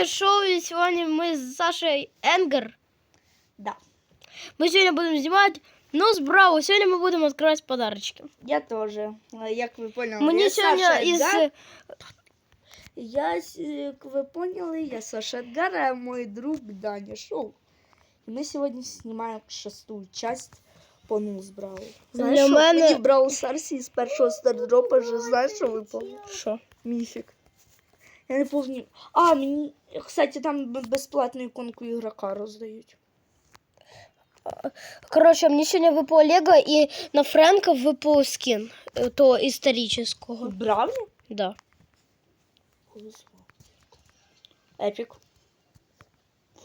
Даня Шоу, і сьогодні ми з Сашею Енгер. Да. Ми сьогодні будемо знімати ну, справу. Сьогодні ми будемо відкривати подарочки. Я тоже. А, Як ви поняли, Мені я сьогодні Саша із Едгар. Я, с- як ви поняли, я Саша Эдгар, а мой друг Даня Шоу. И мы сегодня снимаем шестую часть по Нус Брау. Знаєш, Для що мене- мені в Брау Старсі з першого стардропа вже знаєш, що випало? Що? Міфік. Я не помню. А, мені, кстати, там б- безплатну іконку ігрока роздають. Коротше, мені сьогодні випало Лего і на Френка випав скін. е, То історичного. Бравлі? Да. Епік.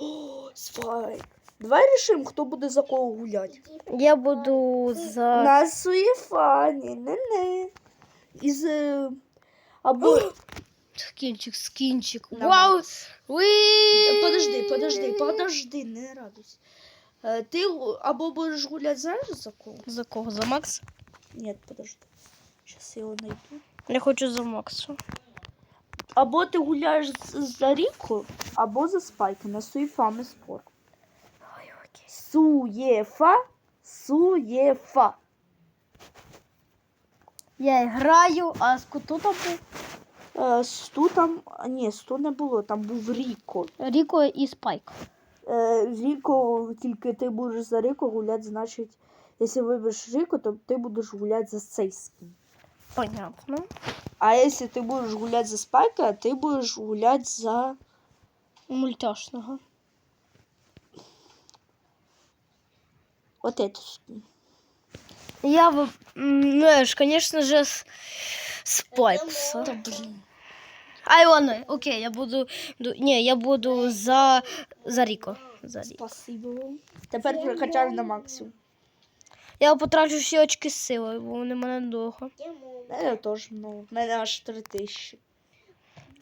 О, Свайк. Давай решим, хто буде за кого гуляти. Я буду за. На суєфані, не-не. Із. е, Або. Скінчик, скінчик. На Вау! Уи! Подожди, подожди, подожди, не радуйся. Е, Ти або будеш гуляти, знаєш за кого? За кого? За Макс? Ні, подожди. Зараз я його знайду. Я хочу за Макса. Або ти гуляєш з- за Ріко, або за Спайка на суєфами спорт. Ой, окей. Суєфа, суєфа. Я граю, а з куту там був Е, Сту там, ні, сту не було, там був Ріко. Ріко і Спайк. Е, Ріко, тільки ти будеш за Ріко гуляти, значить, якщо вибереш Ріко, то ти будеш гуляти за цей скін. Понятно. А якщо ти будеш гуляти за Спайка, ти будеш гуляти за. Мультяшного. От этот скін. Я бы, знаешь, конечно же, с, Блін. Ай, ладно, окей, я буду, ду- не, я буду за, за Ріко. За Ріко. Спасибо вам. Тепер прокачав на максимум. Я потрачу всі очки з силою, бо вони мене довго. Я теж ну, в мене аж 3 тисячі.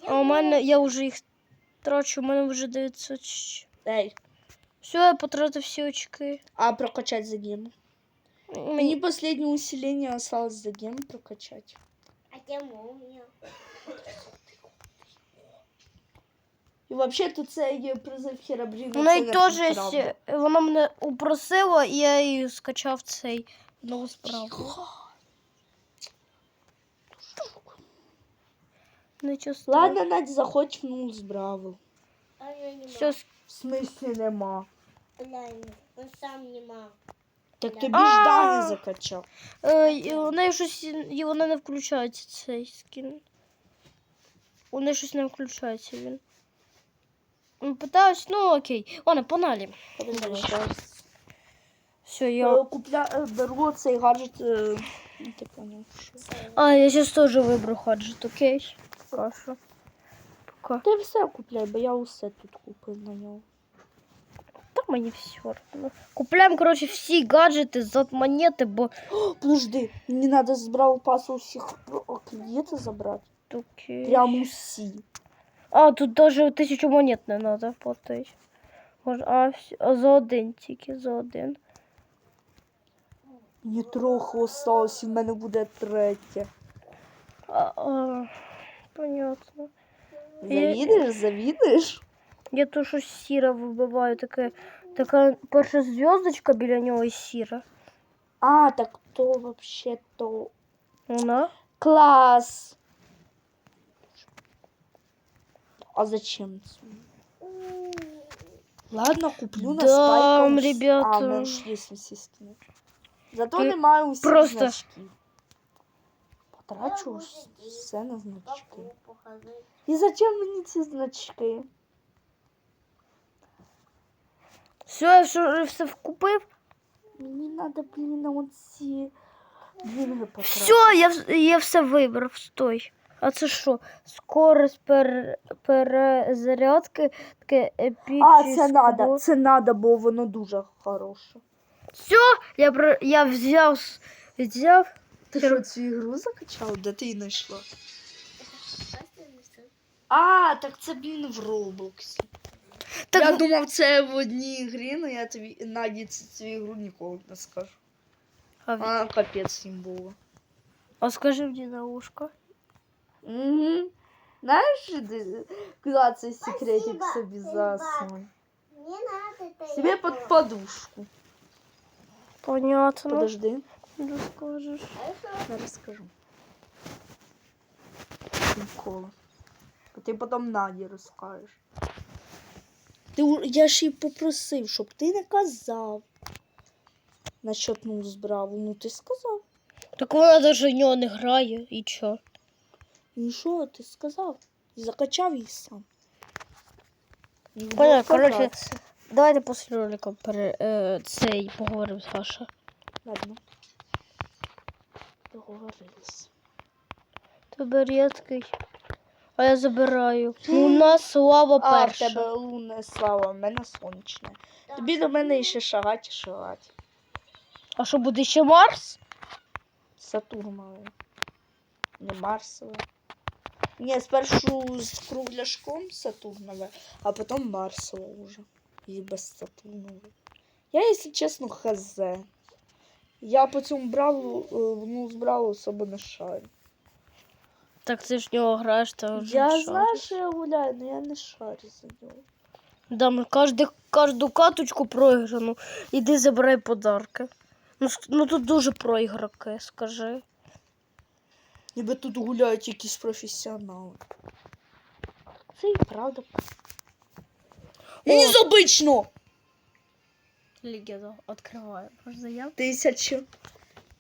А у мене, я вже їх трачу, у мене вже 900. Ей, Все, я потратив всі очки. а прокачать за ген. Мені последнее усиление осталось за ген прокачать. Молния? І взагалі то це є призив Херабріна. У неї теж є- вона мене упросила, і я їй скачав цей нову справу. Нічого. Ладно, Надь, заходь в ну збраво. А я не Все. В смислі нема. Он сам не мог. Так тобі А! ж Даня закачав. Е, і у неї щось і вона не включається цей скін. У неї щось не включається він. Питаюсь, ну окей. Ладно, погнали. Все, я. Я купля... е, беру цей гаджет. е, ну, Ти поняв. що. А, я сейчас тоже виберу хаджет, окей. Хорошо. Пока. Ти все купляй, бо я усе тут купив на нього. Та мені все одно. Купляємо, коротше, всі гаджети за монети, бо О, подожди, мені треба з Бравл пасу усіх клієнтів забрати. окей. Прям усі. А, тут даже тисячу монет не треба платити. Може, а, а за один тільки, за один. Мені трохи осталось, і в мене буде третє. А, а, понятно. Завідиш, завідиш? Я то щось сіре вибиваю, таке, така перша зв'язочка біля нього і сіра. А, так то вообще то. Вона? Клас. А зачем це? Ладно, куплю на Да, спайка. ус- ребята. А, в мене ж є всі скини. Зато Ти немає усіх просто- значків. Потрачу ус- все на значки. Могу показать. І зачем мені ці значки? Все, я все, все вкупив. Мені треба, блін, на оці. Все, я, я все вибрав, стой. А це що? Скорость пер, перезарядки, таке епічне. А, це надо, це надо, бо воно дуже хороше. Все, я, про- я взяв, взяв. Ти що, цю ігру закачав? Де ти її знайшла? А, так це, блін, в Роблоксі. Так, Я думав, це в одній ігрі, але я тобі Наді цю, цю ігру ніколи не скажу. а, в- А, капець їм було. а скажи мені на ушко. Угу. Знаєш, де- куди цей секретик Спасибо, собі Синбад. засунь? Не надо это. Себе під подушку. Понятно. Подожди, Ну, скажеш. зараз скажу. Ніколи. А ти потім Наді розкажеш. Ти, я ж її попросив, щоб ти не казав. Насчет ну збраву. Ну ти сказав. Так вона навіть в нього не грає. І чо? Ну що ти сказав? Закачав її сам. Їх було Понятно, коротше. Давайте після ролика пере, е, цей поговоримо з Саша. Ладно. Договорились. Рідкий. А я забираю. У нас слава А, в тебе лунне слава, в мене сонячне. Тобі до мене ще шагать і шагать. А що буде ще Марс? Сатурнове. Не Марсове. Ні, спершу з кругляшком Сатурнове, а потім Марсове уже. І без Сатурнове. Я, якщо чесно, хз. Я по цьому браву, е, ну, з браву особо не шарю. Так ти ж в нього граєш, та вже Я шариш. знаю, що я гуляю, але я не шарю за нього. Да, ми кожди, кожну каточку проіграну. Іди забирай подарки. Ну, с- ну тут дуже проіграки, скажи. Ніби тут гуляють якісь професіонали. Це і правда. Мені зобично! Легенда, відкриваю. Тысячу.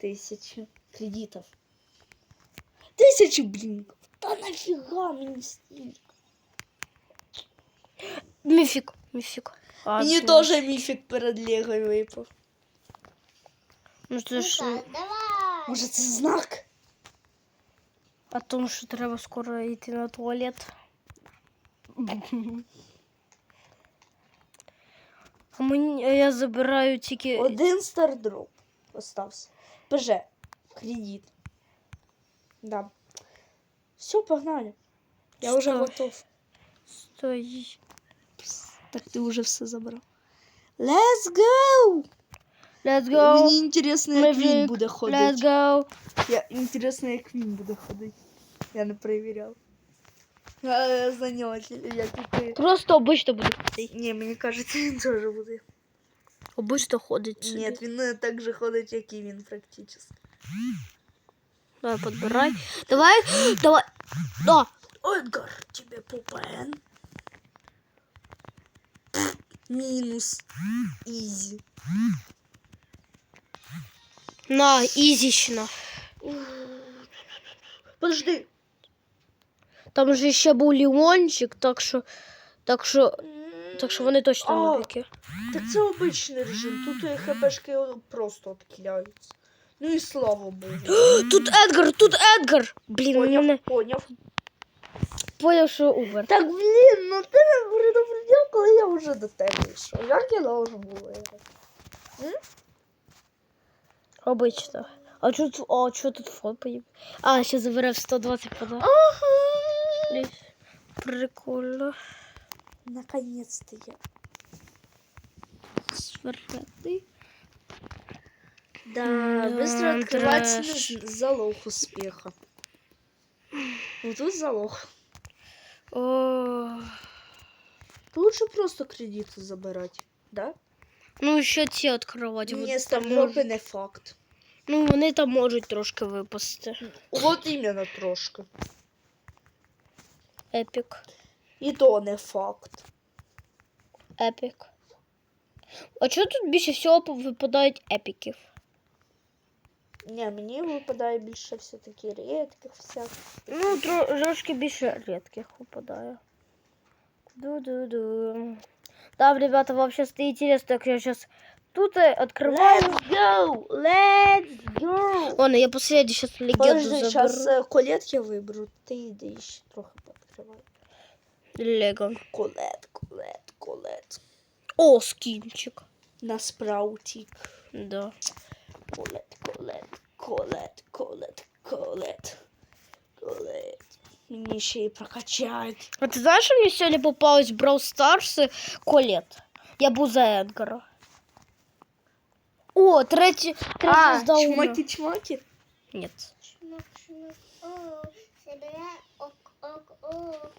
Тысячу кредитов. Тысячу блинков. Да нафига мне стільки? Міфік, міфік. А, Мені це- теж міфік перед Лего випав. Ну це ж... Ну-ка, давай. Може це знак? А тому, що треба скоро йти на туалет. А мені а я забираю тільки. Один стардроп остався. ПЖ. Кредит. Да. Все, погнали. Я уже готов. Стой. Так ти вже все забрав. Let's go! Let's go. Мені інтересно, як він Magic. буде Let's go. Я інтересно, як він буде ходити. Я не перевіряв. Я за нього, я тільки. Просто обично буде ходити. Ні, мені кажеться, він теж буде. Обично ходить. Ні, він так же ходить, як і він, практично. Давай, подбирай. Давай, давай. Да. Едгар, тебе попен. Мінус. Ізі. На, ізічно. Подожди. Там же ще був лімончик, так що. Так що. Так що вони точно А. великі. Так це обичний режим. Тут е, хпшки просто відхиляються. Ну і слава Богу. Тут Едгар, тут Едгар! Блін, Поняв, мене поняв. поняв, що Убер. Так, блін, ну ти не предупредив, коли я вже до тебе йшов. Як я должен був? Обично. А чо тут, а чо тут фон поїв? А, ще заберев 120 подарунків. Ага. Прикольно. Наконец-то я. Сверти. Да, Да, быстро открывать трэш. не залог успеха. Вот тут залог. О, Лучше просто кредиты забирать, да? ну, ще ці відкривати. Ні, Вони там стардропи можуть- не факт. Ну, вони там можуть трошки випасти. Вот іменно трошки. Епік. І то не факт. Епік. А чого тут більше всього по- випадають епіків? Ні, мені випадає більше все-таки рідких всяких. Ну, тро- трошки більше рідких випадає. Ду-ду-ду. Там, ребята, вообще интересно, як я сейчас тут э, открываю. Let's go! Let's go! Ладно, я последний сейчас легенду Подожди, заберу. зараз колет я виберу. Ти йди ще трохи пооткривай. Лего. Колет, колет, колет. О, скинчик. На спраутик. Да. Колет, колет, колет, колет, колет. Колет. Мені ще й прокачать. А ты знаешь, что мне сегодня попалась в Brawl Stars Колет? Я був за Эдгара. О, третий, третий А, звезда Уна. чмоки-чмоки. Нет. Шмак, шмак. О, собирай ок, ок, ок. Ок.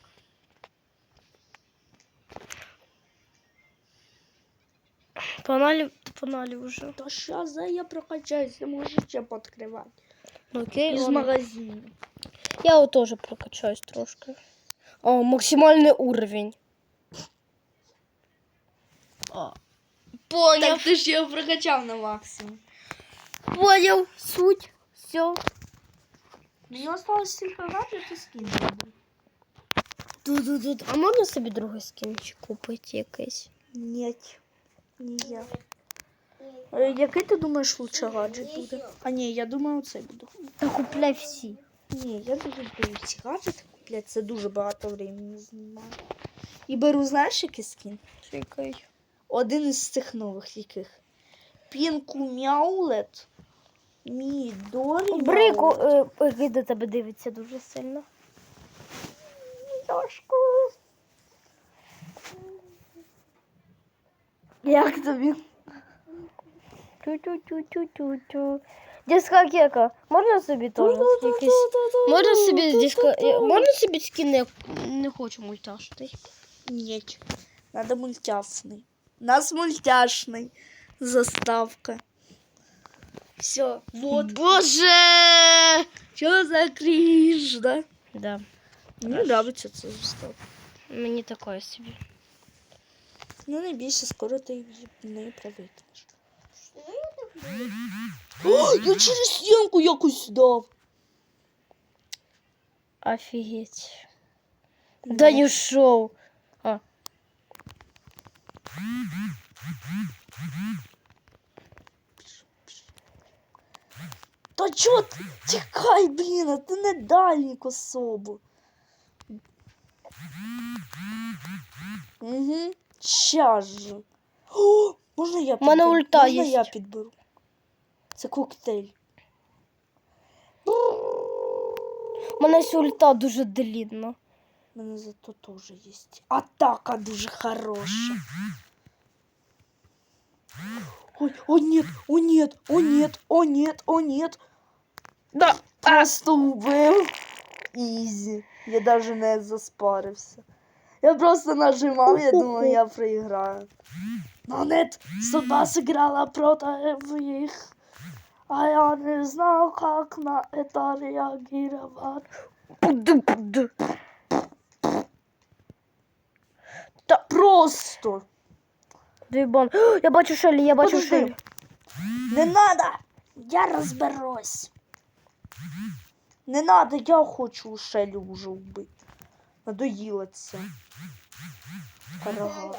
Погнали, погнали вже. Та що за я прокачаюсь, я можу ще пооткривати. Ну, окей, Із ладно. магазину. Я вот тоже прокачаюсь трошки. О, максимальный уровень. О, понял. Так ти ж його прокачав на максимум. Понял суть. Все. Мені осталось тільки гаджет і скін. Тут-тут-тут. А можна собі другий скінчик купити якийсь? Ні. Ні я. Е, Який ти думаєш лучше гаджет буде? А ні, я думаю, оцей буду. Та купляй всі. Ні, я дуже люблю ці гаджети купляти, це дуже багато времени знімає. І беру, знаєш, який скін? Чекай. Один із цих нових яких. Пінку Мяулет. Мій Дорі. Брику, е, до тебе дивиться дуже сильно. Яшку. Як тобі? Тю-тю-тю-тю-тю-тю. Дискотека. Можна собі теж якийсь? Можна собі диско... е, Можна собі скін, я не хочу мультяшний. Ні. Надо мультяшний. Нас мультяшний. Заставка. Все, вот. Боже! Що за крінж, да? Да, Мені подобається ця заставка. мені такое собі. Ну, найбільше скоро ти в неї привикнеш. О, я через стінку якось дав. Офігеть. Да не шоу. А. Та чо ти? Тікай, блін, а ти не дальник особо. Угу. Щас же. О, можна я мене підберу? ульта можна я підберу? Це коктейль. У мене сь ульта дуже длінна. У мене зато теж є. Атака дуже хороша. Ой, о нет, о нет, о нет, о нет, о нет. Да. Просто убив. Ізі. Я даже не заспарився. Я просто нажимав, я думав, я проіграю. Но нет, судьба сыграла против их. А я не знал, как на это реагировать. Та просто. Диван. Я бачу Шелі, я бачу Подожди. Шелі. Не надо! Я розберусь. Не надо, я хочу Шелю вже вбити. Надоїло це. Карага.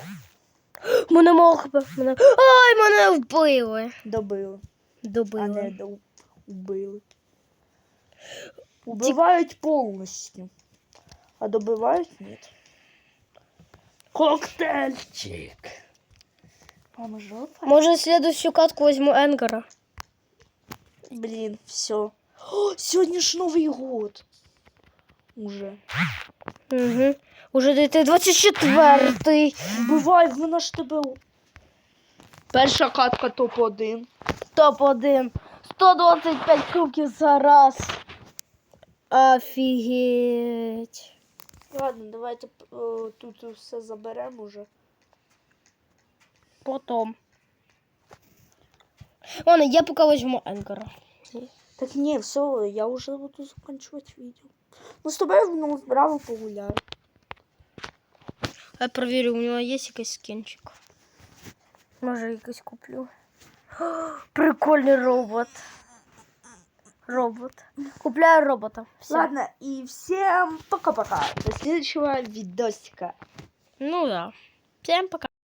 Мене мог. Мене... Ай, мене вбили. Добили. А не до... убили. Убивають повністю. А добивають ні. Коктейльчик. Мама жопа. Може, следующую катку возьму Енгара. Блин, все. О, сегодня ж Новый год. Уже. Угу. Уже 2024. Бувай, вона ж тебе. Перша катка топ-1. Топ-1. 125 кубків за раз. Офігеть. Ладно, давайте о, тут все заберемо уже. Потом. Ладно, я пока возьму Енгара. Так не, все, я уже буду заканчивать видео. Ну с тобой ну, браво погуляю. Я проверю, у него есть якийсь скинчик. Може, якийсь куплю. Прикольний робот. Робот. Купляю робота. Все. Ладно, и всем пока-пока. До следующего видосика. Ну да. Всем пока.